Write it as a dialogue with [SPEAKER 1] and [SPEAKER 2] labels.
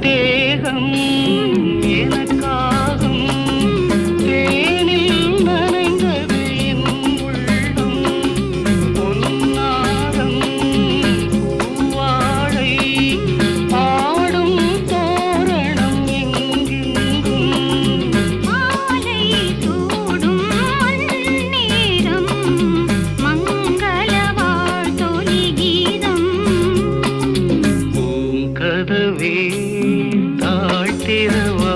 [SPEAKER 1] தேகம் கதவே தாழ்த்திரவா